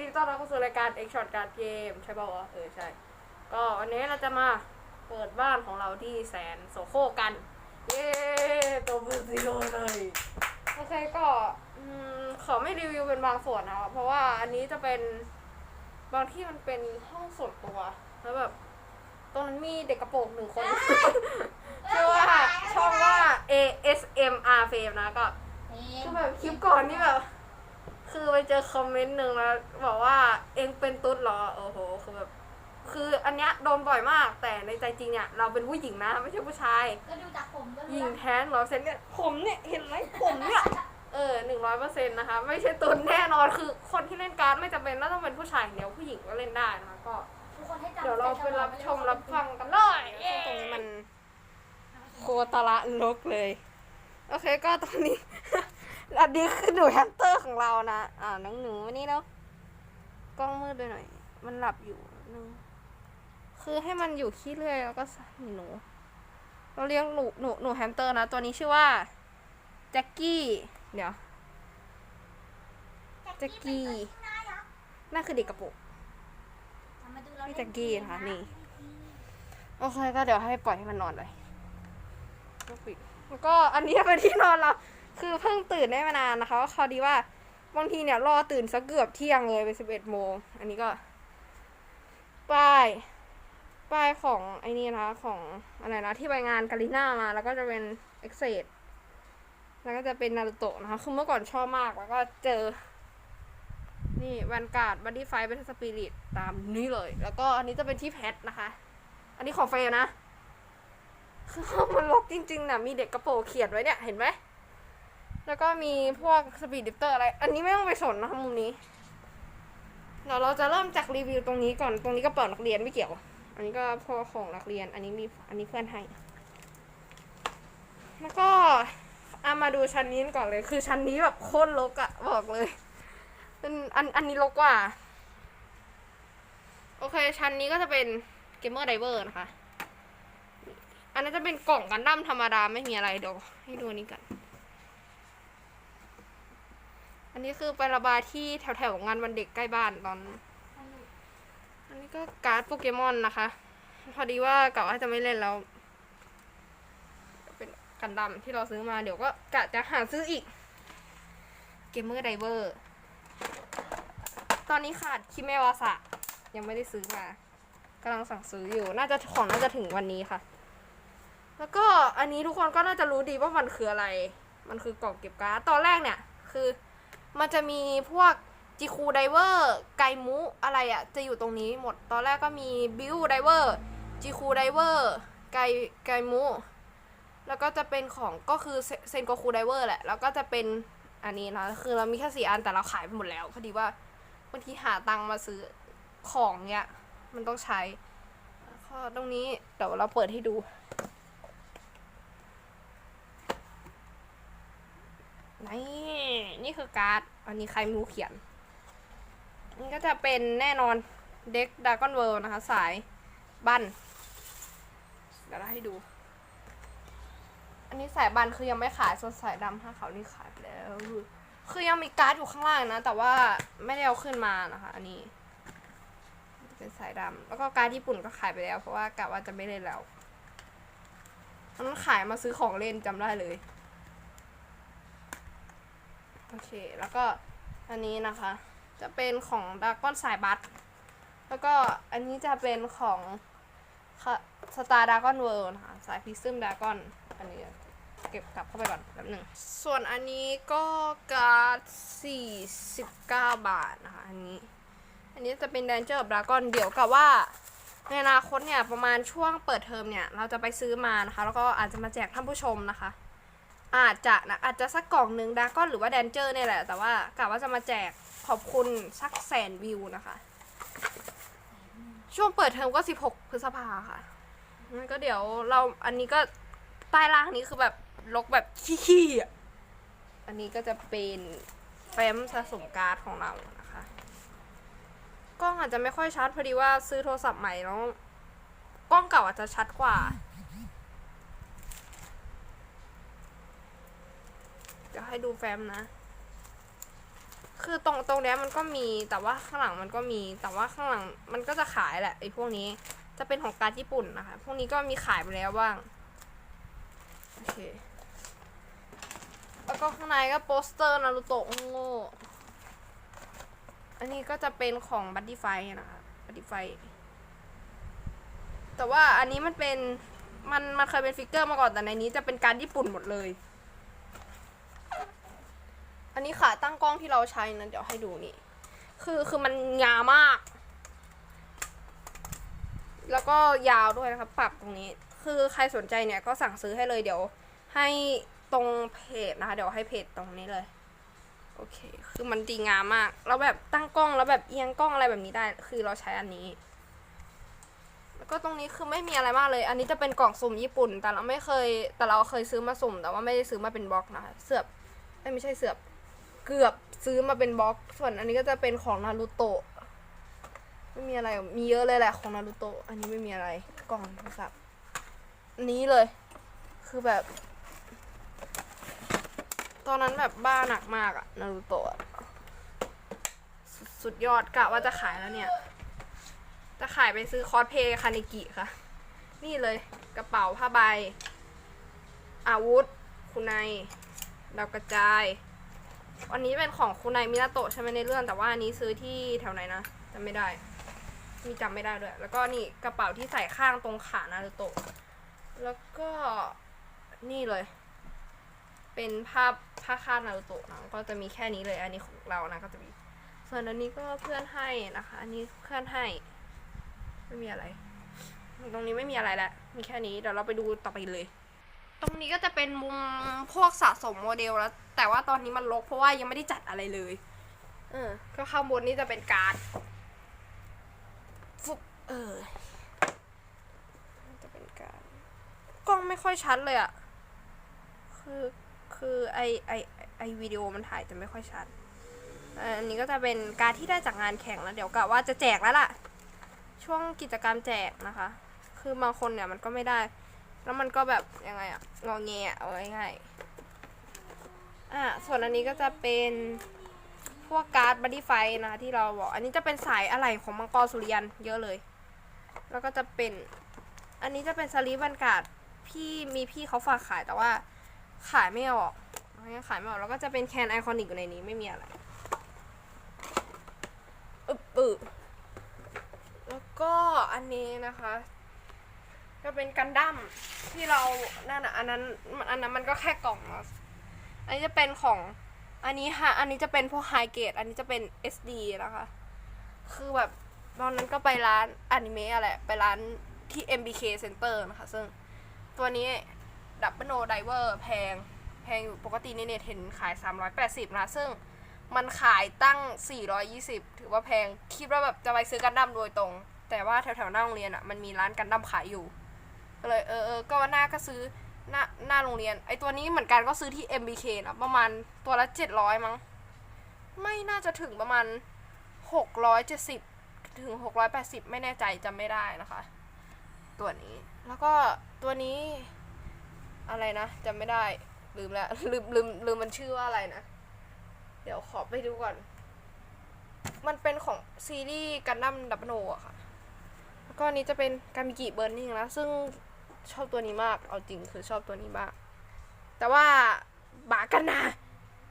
ดีต้อนรับเข้าสู่รายการ X Shot Card Game ใช่ป่าววะเออใช่ ก็วันนี้เราจะมาเปิดบ้านของเราที่แสนโซโคกัน เย้ตัวมือซีโร่เลย โอเคก็อืมขอไม่รีวิวเป็นบางส่วนนะครับเพราะว่าอันนี้จะเป็นบางที่มันเป็นห้องส่วนตัว แล้วแบบตรงนั้นมีเด็กกระโปรงหนึ่งคน ชื่อว่าช่องว่า ASMR Fame นะก็คือแบบคลิปก่อนนี่แบบ คือไปเจอคอมเมนต์หนึ่งแล้วบอกว่าเองเป็นตุ๊ดเหรอโอ้โหคือแบบคืออันเนี้ยโดนบ่อยมาก แต่ในใจจริงเนี่ยเราเป็นผู้หญิงนะไม่ใช่ผู้ชาย ก็ดูจากผมก็หรู้ญิงแล้วแท้นร้อยเซนเนี่ยผมเนี่ยเห็นไหมผมเนี่ยเออหนึ่งร้อยเปอร์เซ็นต์นะคะ ไม่ใช่ตุ๊ดแน่นอนคือคนที่เล่นการ์ดไม่จำเป็นต้องเป็นผู้ชายอย่างเดียวผู้หญิงก็เล่นได้นะคะก็ ทุกคนให้จำเดี๋ยวเราไปรับชมรับฟังกันเลยตรงนี้มันโคตรละลกเลย โอเคก็ตรงนี้ อันนี้คือหนูแฮมสเตอร์ของเรานะอ่าน้องหนูวันนี้เนาะกล้องมืดไปหน่อย มันหลับอยู่นึงคือให้มันอยู่ขี้เลื่อยแล้วก็ใส่หนู เราเลี้ยงหนูหนูหนูแฮมสเตอร์นะ ตัวนี้ชื่อว่าแจ็คกี้ เดี๋ยวแจ็คกี้นั่นคือเด็กกระโปรงมาดูเราพี่แจ็คกี้นะคะนี่โอเคก็เดี๋ยวให้ปล่อยให้มันนอนเลยก็ปิดแล้วก็อันนี้เป็นที่นอนเรา คือเพิ่งตื่นได้ไม่นานนะคะก็พอดีว่าบางทีเนี่ยรอตื่นสักเกือบเที่ยงเลยไปสิบเอ็ดโมง อันนี้ก็ป้ายป้ายของไอ้นี่นะคะของอะไรนะที่ไปงานกาลิน่ามา แล้วก็จะเป็นเอ็กเซดแล้วก็จะเป็นนารูโตะนะคะคือเมื่อก่อนชอบมากแล้วก็เจอ นี่แวนการ์ดบัดดี้ไฟเป็นสปิริตตามนี้เลย แล้วก็อันนี้จะเป็นที่แพทนะคะ อันนี้ของเฟย์นะคือมันรกจริงๆนะมีเด็กกระโปรงเขียนไว้เนี่ย เห็นไหม แล้วก็มีพวกสปีดดิฟเตอร์อะไร อันนี้ไม่ต้องไปสนนะคะมุมนี้ เดี๋ยวเราจะเริ่มจากรีวิวตรงนี้ก่อน ตรงนี้ก็เปิดนักเรียนไม่เกี่ยว อันนี้ก็พวกของนักเรียน อันนี้มี อันนี้เพื่อนให้ แล้วก็เอามาดูชั้นนี้ก่อนเลย คือชั้นนี้แบบโคตรรกอะบอกเลยเป็นอันอันนี้ลกกว่า โอเค ชั้นนี้ก็จะเป็นเกมเมอร์ไดเวอร์นะคะ อันนั้นจะเป็นกล่องกันดั้มธรรมดาไม่มีอะไรเดี๋ยวให้ดูนนี้กัน อันนี้คือไประบายที่แถวแถวๆงานวันเด็กใกล้บ้านตอน อันนี้ก็การ์ดโปเกมอนนะคะ พอดีว่ากะว่าจะไม่เล่นแล้ว เป็นกันดั้มที่เราซื้อมาเดี๋ยวก็กะจะหาซื้ออีก เกมเมอร์ไดเวอร์ ตอนนี้ขาดคิเมวาสะ ยังไม่ได้ซื้อมากำลังสั่งซื้ออยู่ น่าจะของน่าจะถึงวันนี้ค่ะ แล้วก็อันนี้ทุกคนก็น่าจะรู้ดีว่ามันคืออะไร มันคือกล่องเก็บการ์ด ตอนแรกเนี่ย คือ มันจะมีพวกจิคูไดเวอร์ไกมุอะไรอะจะอยู่ตรงนี้หมดตอนแรกก็มีบิวไดเวอร์จิคูไดเวอร์ไกไกมุแล้วก็จะเป็นของก็คือเซนโกคูไดเวอร์แหละ แล้วก็จะเป็นอันนี้นะ คือเรามีแค่สี่อันแต่เราขายไปหมดแล้ว พอดีว่าบางทีหาตังค์มาซื้อของเนี้ยมันต้องใช้ข้อตรงนี้เดี๋ยวเราเปิดให้ดู นี่นี่คือการ์ด อันนี้ใครไม่รู้เขียนนี่ก็จะเป็นแน่นอนเด็กดากอนเวิลนะคะ สายบันเดี๋ยวเราให้ดู อันนี้สายบันคือยังไม่ขายส่วนสายดำห้าเขานี่ขายไปแล้ว คือยังมีการ์ดอยู่ข้างล่างนะ แต่ว่าไม่ได้เอาขึ้นมานะคะ อันนี้ เป็นสายดำแล้วก็การ์ดญี่ปุ่นก็ขายไปแล้ว เพราะว่ากะว่าจะไม่เล่นแล้วตอนนั้นขายมาซื้อของเล่นจำได้เลย เค แล้วก็อันนี้นะคะ จะเป็นของดากอนสายบัสแล้วก็อันนี้จะเป็นของสตาร์ดากอนเวิร์นะคะสายพิซซึมดากอนอันนี้เก็บกลับเข้าไปก่อนแป๊บหนึ่ง ส่วนอันนี้ก็การ์ด49 บาทนะคะ อันนี้ อันนี้จะเป็น Danger of Dragon เดี๋ยวกับว่า ในอนาคตเนี่ย ประมาณช่วงเปิดเทอมเนี่ย เราจะไปซื้อมานะคะ แล้วก็อาจจะมาแจกท่านผู้ชมนะคะ อาจจะนะอาจจะสักกล่องหนึ่งดาก้อนหรือว่าแดนเจอร์เนี่ยแหละ แต่ว่ากะว่าจะมาแจกขอบคุณสักแสนวิวนะคะ ช่วงเปิดเทอมก็ 16 พฤษภาค่ะงั้นก็เดี๋ยวเราอันนี้ก็ใต้ล่างนี้คือแบบลกแบบขี้ๆอะอันนี้ก็จะเป็นแฟ้มสะสมการ์ดของเรานะคะกล้องอาจจะไม่ค่อยชัดพอดีว่าซื้อโทรศัพท์ใหม่แล้วกล้องเก่าอาจจะชัดกว่า ดี๋ยวให้ดูแฟ้มนะ คือตรงตรงเนี้ยมันก็มีแต่ว่าข้างหลังมันก็มี แต่ว่าข้างหลังมันก็จะขายแหละไอ้พวกนี้จะเป็นของการญี่ปุ่นนะคะ พวกนี้ก็มีขายไปแล้วบ้าง โอเค แล้วก็ข้างในก็โปสเตอร์นารูโตะโง่ อันนี้ก็จะเป็นของบัตตี้ไฟนะคะบัตตี้ไฟ แต่ว่าอันนี้มันเป็น มันมันเคยเป็นฟิกเกอร์มาก่อนแต่ในนี้จะเป็นการญี่ปุ่นหมดเลย อันนี้ขาตั้งกล้องที่เราใช้นะเดี๋ยวให้ดูนี่ คือคือมันยามาก แล้วก็ยาวด้วยนะครับปรับตรงนี้ คือใครสนใจเนี่ยก็สั่งซื้อให้เลยเดี๋ยว ให้ตรงเพจนะคะ เดี๋ยวให้เพจตรงนี้เลย โอเค คือมันดีงามมาก แล้วแบบตั้งกล้องแล้วแบบเอียงกล้องอะไรแบบนี้ได้ คือเราใช้อันนี้แล้วก็ตรงนี้คือไม่มีอะไรมากเลย อันนี้จะเป็นกล่องสุ่มญี่ปุ่น แต่เราไม่เคย แต่เราเคยซื้อมาสุ่ม แต่ว่าไม่ได้ซื้อมาเป็นบล็อกนะคะ เสือบไม่ใช่เสือบ เกือบซื้อมาเป็นบล็อกส่วนอันนี้ก็จะเป็นของนารูโตะไม่มีอะไรมีเยอะเลยแหละของนารูโตะอันนี้ไม่มีอะไรกล่องโทรศัพท์นี้เลย คือแบบ ตอนนั้นแบบบ้าหนักมากอะนารูโตะสุดสุดยอดกะว่าจะขายแล้วเนี่ย จะขายไปซื้อคอสเพย์คานิกิค่ะ นี่เลยกระเป๋าผ้าใบ อาวุธ คุณนายดาวกระจาย อันนี้เป็นของคุณนายมินาโตะใช่ไหมในเรื่อง แต่ว่าอันนี้ซื้อที่แถวไหนนะจำไม่ได้ มีจำไม่ได้ด้วย แล้วก็นี่กระเป๋าที่ใส่ข้างตรงขานารูโตะ แล้วก็นี่เลย เป็นภาพผ้าคาดนารูโตะนะก็จะมีแค่นี้เลย อันนี้ของเรานะก็จะมี ส่วนอันนี้ก็เพื่อนให้นะคะ อันนี้เพื่อนให้ ไม่มีอะไร ตรงนี้ไม่มีอะไรแล้วมีแค่นี้ เดี๋ยวเราไปดูต่อไปเลย ตรงนี้ก็จะเป็นมุมพวกสะสมโมเดลแล้ว แต่ว่าตอนนี้มันลกเพราะว่ายังไม่ได้จัดอะไรเลย เออ ก็ข้างบนนี่จะเป็นการ์ดฟุบเออ จะเป็นการ์ดกล้องไม่ค่อยชัดเลยอะคือคือไอไอไอวิดีโอมันถ่ายจะไม่ค่อยชัด อันนี้ก็จะเป็นการที่ได้จากงานแข่งแล้วเดี๋ยวกะว่าจะแจกแล้วล่ะ ช่วงกิจกรรมแจกนะคะ คือบางคนเนี่ยมันก็ไม่ได้ แล้วมันก็แบบยังไงอะงอแงอะเอาง่ายๆอะส่วนอันนี้ก็จะเป็นพวกการ์ดบัดดี้ไฟนะคะที่เราบอก อันนี้จะเป็นสายอะไหล่ของมังกรสุริยันเยอะเลย แล้วก็จะเป็น อันนี้จะเป็นสลีปบันการ์ดพี่มีพี่เขาฝากขายแต่ว่าขายไม่ออกขายไม่ออกแล้วก็จะเป็นแคนไอคอนิกอยู่ในนี้ไม่มีอะไรอึบอึบแล้วก็อันนี้นะคะ ก็เป็นกันดั้มที่เรานั่นอะอันนั้นอันนั้นมันก็แค่กล่องเนาะอันนี้จะเป็นของอันนี้ฮะอันนี้จะเป็นพวกไฮเกรดอันนี้จะเป็น SD นะคะ คือแบบตอนนั้นก็ไปร้านอนิเมะอะไรไปร้านที่ MBK Center นะคะ ซึ่งตัวนี้ดับเบิลโนไดเวอร์แพง แพงอยู่ปกติในเน็ตเห็นขาย 380 นะ ซึ่งมันขายตั้ง 420 ถือว่าแพง คิดว่าแบบจะไปซื้อกันดั้มโดยตรง แต่ว่าแถวๆหน้าโรงเรียนอะ่ะ มันมีร้านกันดั้มขายอยู่ ก็เลยเออเออก็วันหน้าก็ซื้อหน้าหน้าโรงเรียน ไอตัวนี้เหมือนกันก็ซื้อที่ MBK นะประมาณตัวละ700มั้ง ไม่น่าจะถึงประมาณ670ถึง680ไม่แน่ใจจำไม่ได้นะคะ ตัวนี้ แล้วก็ตัวนี้อะไรนะจำไม่ได้ลืมแล้วลืมลืมลืมมันชื่อว่าอะไรนะ เดี๋ยวขอไปดูก่อน มันเป็นของซีรีส์กันดั้มดับโนอะค่ะ แล้วก็นี้จะเป็นการมิกิเบิร์นนิ่งนะ ซึ่ง ชอบตัวนี้มาก เอาจริงคือชอบตัวนี้มาก แต่ว่าบากันนะ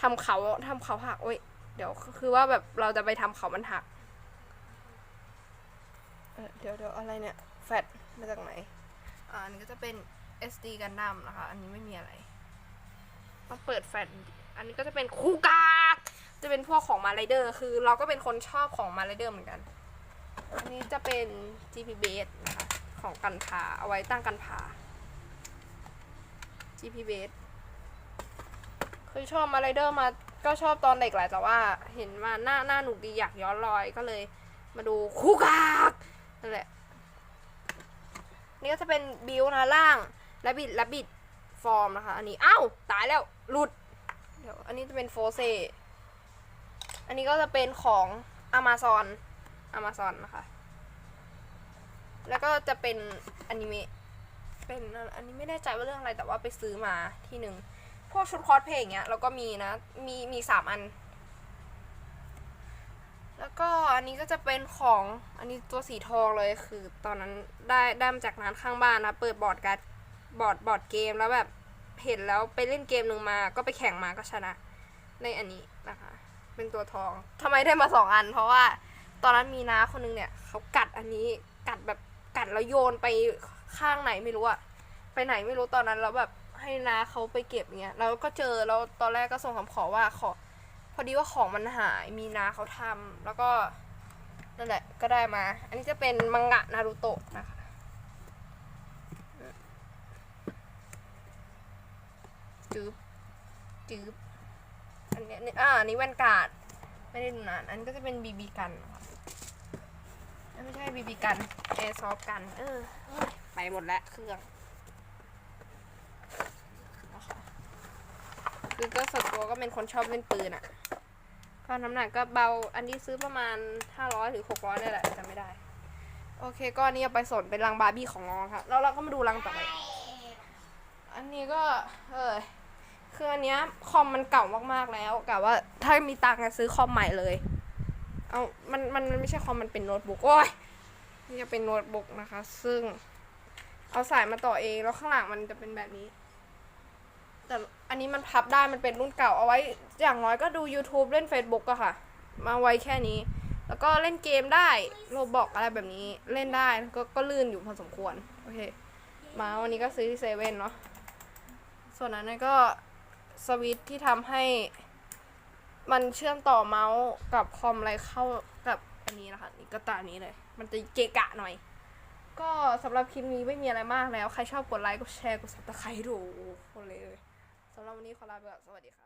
ทำเขาทำเขาหักเว้ยเดี๋ยวคือว่าแบบเราจะไปทำเขามันหักเเดี๋ยวเดี๋ยวอะไรเนี่ย แฟตมาจากไหน อ่าอันนี้ก็จะเป็น SD กันดั้มนะคะ อันนี้ไม่มีอะไรต้องเปิดแฟลชอันนี้ก็จะเป็นคูกา จะเป็นพวกของมาไรเดอร์ คือเราก็เป็นคนชอบของมาไรเดอร์เหมือนกัน อันนี้จะเป็น GP base นะ ของกันพาเอาไว้ตั้งกันพา GP base คือชอบมาไรเดอร์มาก็ชอบตอนเด็กแหละแต่ว่าเห็นมาหน้าหน้าหนุกดีอยากย้อนรอยก็เลย มาดูคู่กากนั่นแหละ นี่ก็จะเป็นบิวนะล่างและบิดและบิดฟอร์มนะคะ อันนี้อ้าวตายแล้วหลุดเดี๋ยวอันนี้จะเป็นโฟเซอันนี้ก็จะเป็นของ Amazon Amazon นะคะ แล้วก็จะเป็นอนิเมะเป็นอันนี้ไม่แน่ใจว่าเรื่องอะไรแต่ว่าไปซื้อมาที่หนึ่งพวกชุดคอสเพลย์อย่างเงี้ยเราก็มีนะ มีมีสามอัน แล้วก็อันนี้ก็จะเป็นของอันนี้ตัวสีทองเลยคือ ตอนนั้นได้ได้มาจากร้านข้างบ้านนะ เปิดบอร์ดการ์ดบอร์ดบอร์ดเกมแล้วแบบเห็นแล้วไปเล่นเกมหนึ่งมาก็ไปแข่งมาก็ชนะ ในอันนี้นะคะ เป็นตัวทองทำไมได้มาสองอัน เพราะว่า ตอนนั้นมีน้าคนนึงเนี่ยเขากัดอันนี้กัดแบบ กัดแล้วโยนไปข้างไหนไม่รู้อะไปไหนไม่รู้ตอนนั้นแล้วแบบให้นาเขาไปเก็บเงี้ยแล้วก็เจอแล้วตอนแรกก็ส่งคำขอว่าขอ พอดีว่าของมันหายมีนาเขาทำแล้วก็นั่นแหละก็ได้มา อันนี้จะเป็นมังงะนารูโตะนะคะ จืบจืบอันนี้อ่าอันนี้แว่นการ์ดไม่ได้ดูนาน อันนี้ก็จะเป็นบีบีกันนะคะ ไม่ใช่บีบีกันแอร์ซอฟกัน เออเอ้ยไปหมดแล้วเครื่องนะคะคือก็ส่วนตัวก็เป็นคนชอบเล่นปืนอะก็น้ำหนักก็เบา อันนี้ซื้อประมาณ 500ถึง600นี่แหละจำไม่ได้ โอเค ก็อันนี้เอาไปสนเป็นรังบาร์บี้ของน้องค่ะ แล้วเราก็มาดูรังต่อไป อันนี้ก็ เออคืออันเนี้ยคอมมันเก่ามากๆแล้วกะว่าถ้ามีตังค์จะซื้อคอมใหม่เลย เอามันมันมันไม่ใช่คอมมันเป็นโน้ตบุ๊กโอ้ยนี่จะเป็นโน้ตบุ๊กนะคะ ซึ่ง เอาสายมาต่อเองแล้วข้างหลังมันจะเป็นแบบนี้ แต่อันนี้มันพับได้มันเป็นรุ่นเก่าเอาไว้ อย่างน้อยก็ดู YouTube เล่น Facebook อะค่ะ มาไว้แค่นี้ แล้วก็เล่นเกมได้โรบอกอะไรแบบนี้เล่นได้ก็ก็ลื่นอยู่พอสมควรโอเค มาวันนี้ก็ซื้อที่เซเว่นเนาะส่วนนั้นก็สวิตที่ทำให้ มันเชื่อมต่อเมาส์กับคอมอะไรเข้ากับอันนี้นะคะนี่ก็ตานี้เลย มันจะเกะกะหน่อย ก็สำหรับคลิปนี้ไม่มีอะไรมากแล้ว ใครชอบกดไลค์กดแชร์กดซับสไครต์ดูคนเลยสำหรับวันนี้ขอลาไปก่อนสวัสดีค่ะ